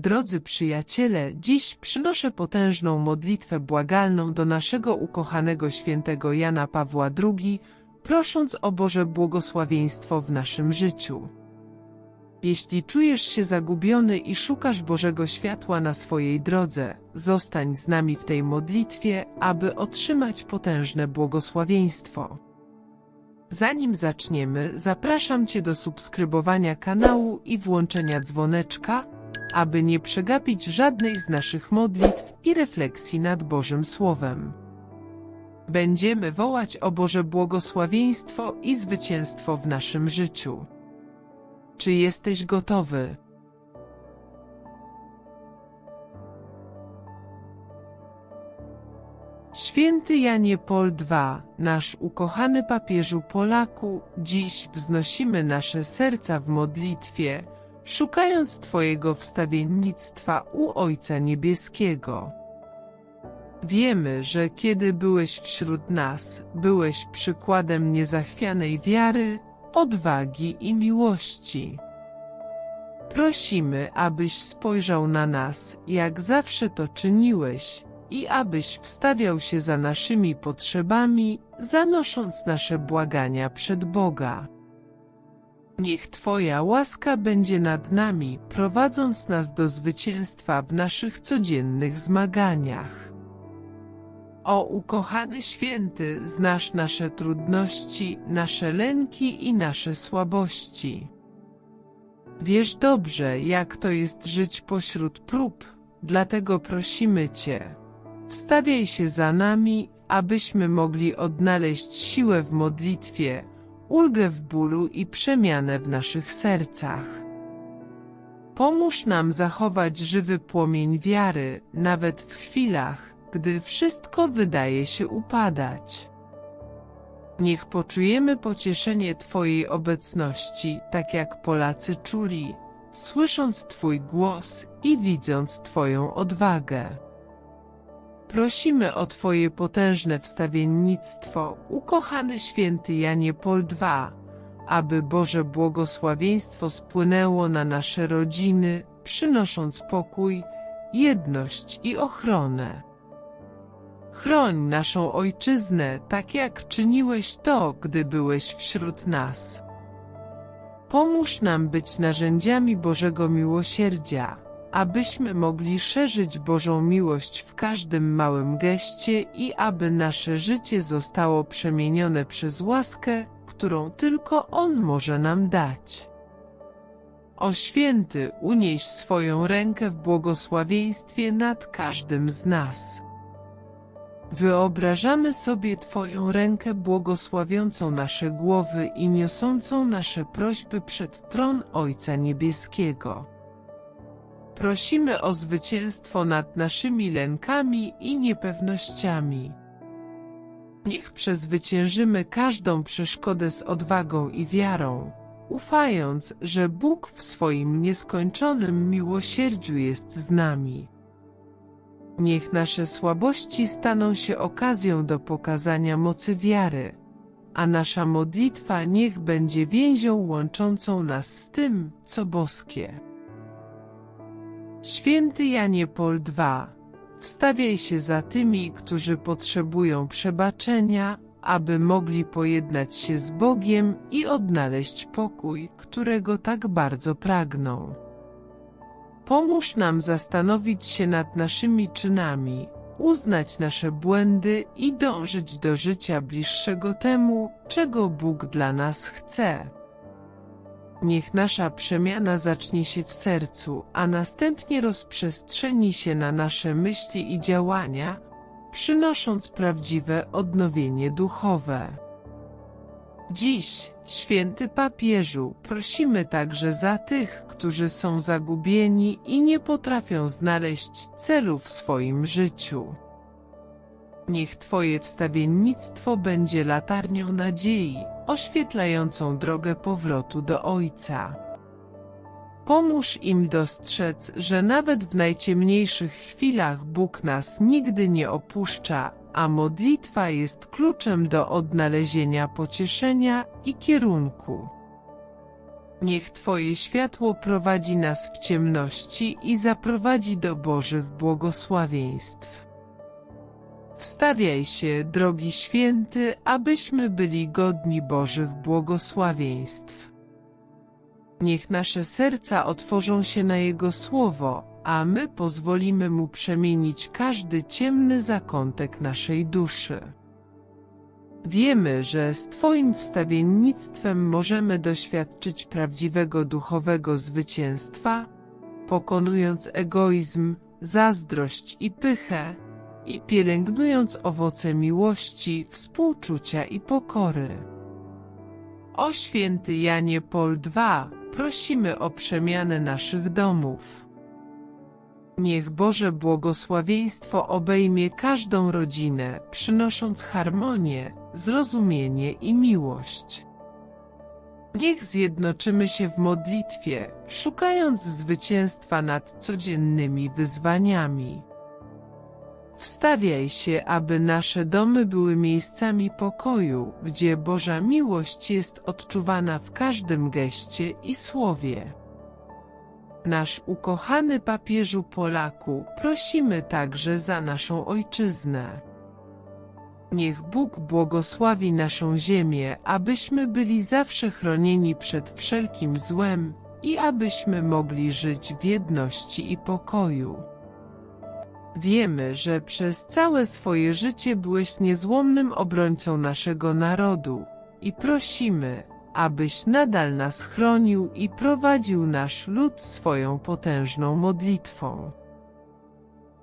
Drodzy przyjaciele, dziś przynoszę potężną modlitwę błagalną do naszego ukochanego świętego Jana Pawła II, prosząc o Boże błogosławieństwo w naszym życiu. Jeśli czujesz się zagubiony i szukasz Bożego światła na swojej drodze, zostań z nami w tej modlitwie, aby otrzymać potężne błogosławieństwo. Zanim zaczniemy, zapraszam Cię do subskrybowania kanału i włączenia dzwoneczka, aby nie przegapić żadnej z naszych modlitw i refleksji nad Bożym Słowem. Będziemy wołać o Boże błogosławieństwo i zwycięstwo w naszym życiu. Czy jesteś gotowy? Święty Janie Paul II, nasz ukochany papieżu Polaku, dziś wznosimy nasze serca w modlitwie, szukając Twojego wstawiennictwa u Ojca Niebieskiego. Wiemy, że kiedy byłeś wśród nas, byłeś przykładem niezachwianej wiary, odwagi i miłości. Prosimy, abyś spojrzał na nas, jak zawsze to czyniłeś, i abyś wstawiał się za naszymi potrzebami, zanosząc nasze błagania przed Boga. Niech Twoja łaska będzie nad nami, prowadząc nas do zwycięstwa w naszych codziennych zmaganiach. O ukochany święty, znasz nasze trudności, nasze lęki i nasze słabości. Wiesz dobrze, jak to jest żyć pośród prób, dlatego prosimy Cię. Wstawiaj się za nami, abyśmy mogli odnaleźć siłę w modlitwie, ulgę w bólu i przemianę w naszych sercach. Pomóż nam zachować żywy płomień wiary, nawet w chwilach, gdy wszystko wydaje się upadać. Niech poczujemy pocieszenie Twojej obecności, tak jak Polacy czuli, słysząc Twój głos i widząc Twoją odwagę. Prosimy o Twoje potężne wstawiennictwo, ukochany święty Janie Paul II, aby Boże błogosławieństwo spłynęło na nasze rodziny, przynosząc pokój, jedność i ochronę. Chroń naszą ojczyznę, tak jak czyniłeś to, gdy byłeś wśród nas. Pomóż nam być narzędziami Bożego miłosierdzia, abyśmy mogli szerzyć Bożą miłość w każdym małym geście i aby nasze życie zostało przemienione przez łaskę, którą tylko On może nam dać. O święty, unieś swoją rękę w błogosławieństwie nad każdym z nas. Wyobrażamy sobie Twoją rękę błogosławiącą nasze głowy i niosącą nasze prośby przed tron Ojca Niebieskiego. Prosimy o zwycięstwo nad naszymi lękami i niepewnościami. Niech przezwyciężymy każdą przeszkodę z odwagą i wiarą, ufając, że Bóg w swoim nieskończonym miłosierdziu jest z nami. Niech nasze słabości staną się okazją do pokazania mocy wiary, a nasza modlitwa niech będzie więzią łączącą nas z tym, co boskie. Święty Janie Paul II, wstawiaj się za tymi, którzy potrzebują przebaczenia, aby mogli pojednać się z Bogiem i odnaleźć pokój, którego tak bardzo pragną. Pomóż nam zastanowić się nad naszymi czynami, uznać nasze błędy i dążyć do życia bliższego temu, czego Bóg dla nas chce. Niech nasza przemiana zacznie się w sercu, a następnie rozprzestrzeni się na nasze myśli i działania, przynosząc prawdziwe odnowienie duchowe. Dziś, święty papieżu, prosimy także za tych, którzy są zagubieni i nie potrafią znaleźć celu w swoim życiu. Niech Twoje wstawiennictwo będzie latarnią nadziei, oświetlającą drogę powrotu do Ojca. Pomóż im dostrzec, że nawet w najciemniejszych chwilach Bóg nas nigdy nie opuszcza, a modlitwa jest kluczem do odnalezienia pocieszenia i kierunku. Niech Twoje światło prowadzi nas w ciemności i zaprowadzi do Bożych błogosławieństw. Wstawiaj się, drogi święty, abyśmy byli godni Bożych błogosławieństw. Niech nasze serca otworzą się na Jego słowo, a my pozwolimy Mu przemienić każdy ciemny zakątek naszej duszy. Wiemy, że z Twoim wstawiennictwem możemy doświadczyć prawdziwego duchowego zwycięstwa, pokonując egoizm, zazdrość i pychę, i pielęgnując owoce miłości, współczucia i pokory. O święty Janie Pol II, prosimy o przemianę naszych domów. Niech Boże błogosławieństwo obejmie każdą rodzinę, przynosząc harmonię, zrozumienie i miłość. Niech zjednoczymy się w modlitwie, szukając zwycięstwa nad codziennymi wyzwaniami. Wstawiaj się, aby nasze domy były miejscami pokoju, gdzie Boża miłość jest odczuwana w każdym geście i słowie. Nasz ukochany papieżu Polaku, prosimy także za naszą ojczyznę. Niech Bóg błogosławi naszą ziemię, abyśmy byli zawsze chronieni przed wszelkim złem i abyśmy mogli żyć w jedności i pokoju. Wiemy, że przez całe swoje życie byłeś niezłomnym obrońcą naszego narodu i prosimy, abyś nadal nas chronił i prowadził nasz lud swoją potężną modlitwą.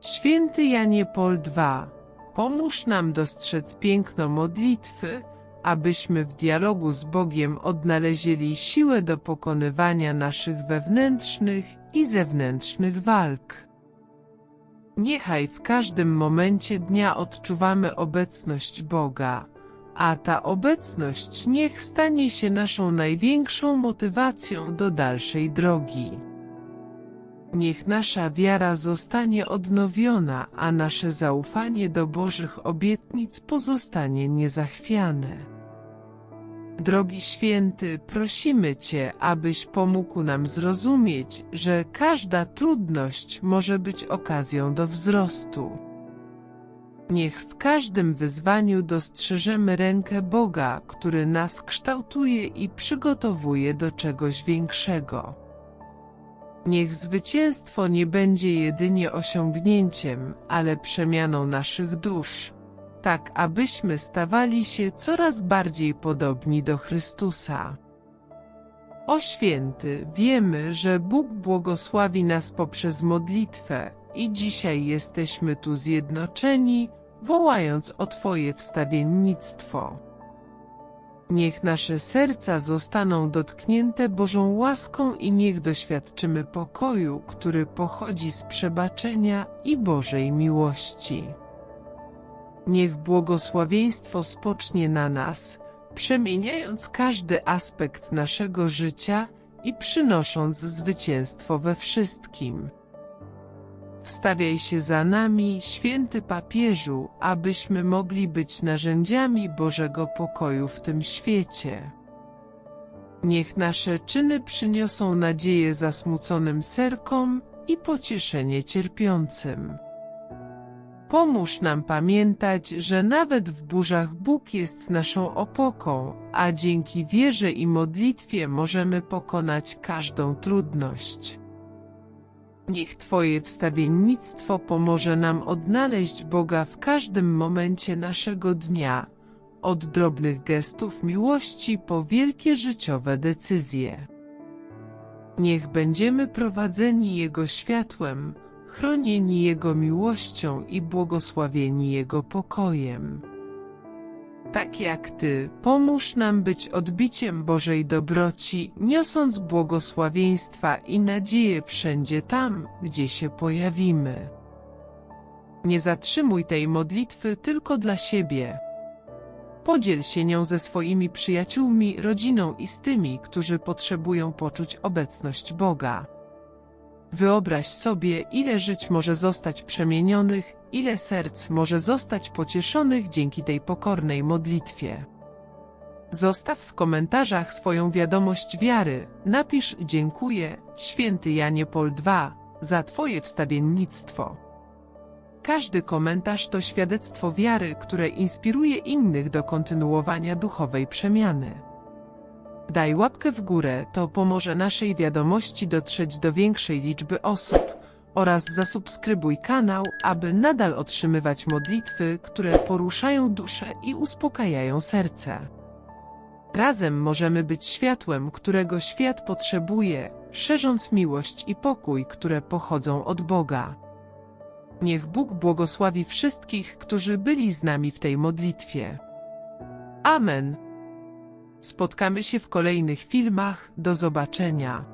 Święty Janie Pol II, pomóż nam dostrzec piękno modlitwy, abyśmy w dialogu z Bogiem odnaleźli siłę do pokonywania naszych wewnętrznych i zewnętrznych walk. Niechaj w każdym momencie dnia odczuwamy obecność Boga, a ta obecność niech stanie się naszą największą motywacją do dalszej drogi. Niech nasza wiara zostanie odnowiona, a nasze zaufanie do Bożych obietnic pozostanie niezachwiane. Drogi Święty, prosimy Cię, abyś pomógł nam zrozumieć, że każda trudność może być okazją do wzrostu. Niech w każdym wyzwaniu dostrzeżemy rękę Boga, który nas kształtuje i przygotowuje do czegoś większego. Niech zwycięstwo nie będzie jedynie osiągnięciem, ale przemianą naszych dusz tak abyśmy stawali się coraz bardziej podobni do Chrystusa. O święty, wiemy, że Bóg błogosławi nas poprzez modlitwę i dzisiaj jesteśmy tu zjednoczeni, wołając o Twoje wstawiennictwo. Niech nasze serca zostaną dotknięte Bożą łaską i niech doświadczymy pokoju, który pochodzi z przebaczenia i Bożej miłości. Niech błogosławieństwo spocznie na nas, przemieniając każdy aspekt naszego życia i przynosząc zwycięstwo we wszystkim. Wstawiaj się za nami, święty papieżu, abyśmy mogli być narzędziami Bożego pokoju w tym świecie. Niech nasze czyny przyniosą nadzieję zasmuconym serkom i pocieszenie cierpiącym. Pomóż nam pamiętać, że nawet w burzach Bóg jest naszą opoką, a dzięki wierze i modlitwie możemy pokonać każdą trudność. Niech Twoje wstawiennictwo pomoże nam odnaleźć Boga w każdym momencie naszego dnia, od drobnych gestów miłości po wielkie życiowe decyzje. Niech będziemy prowadzeni Jego światłem, chronieni Jego miłością i błogosławieni Jego pokojem. Tak jak Ty, pomóż nam być odbiciem Bożej dobroci, niosąc błogosławieństwa i nadzieję wszędzie tam, gdzie się pojawimy. Nie zatrzymuj tej modlitwy tylko dla siebie. Podziel się nią ze swoimi przyjaciółmi, rodziną i z tymi, którzy potrzebują poczuć obecność Boga. Wyobraź sobie, ile żyć może zostać przemienionych, ile serc może zostać pocieszonych dzięki tej pokornej modlitwie. Zostaw w komentarzach swoją wiadomość wiary. Napisz dziękuję, święty Janie Pol II, za Twoje wstawiennictwo. Każdy komentarz to świadectwo wiary, które inspiruje innych do kontynuowania duchowej przemiany. Daj łapkę w górę, to pomoże naszej wiadomości dotrzeć do większej liczby osób oraz zasubskrybuj kanał, aby nadal otrzymywać modlitwy, które poruszają duszę i uspokajają serce. Razem możemy być światłem, którego świat potrzebuje, szerząc miłość i pokój, które pochodzą od Boga. Niech Bóg błogosławi wszystkich, którzy byli z nami w tej modlitwie. Amen. Spotkamy się w kolejnych filmach. Do zobaczenia.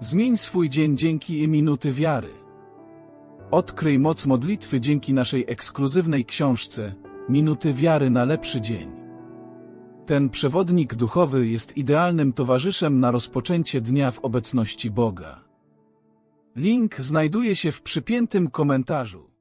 Zmień swój dzień dzięki minuty wiary. Odkryj moc modlitwy dzięki naszej ekskluzywnej książce Minuty wiary na lepszy dzień. Ten przewodnik duchowy jest idealnym towarzyszem na rozpoczęcie dnia w obecności Boga. Link znajduje się w przypiętym komentarzu.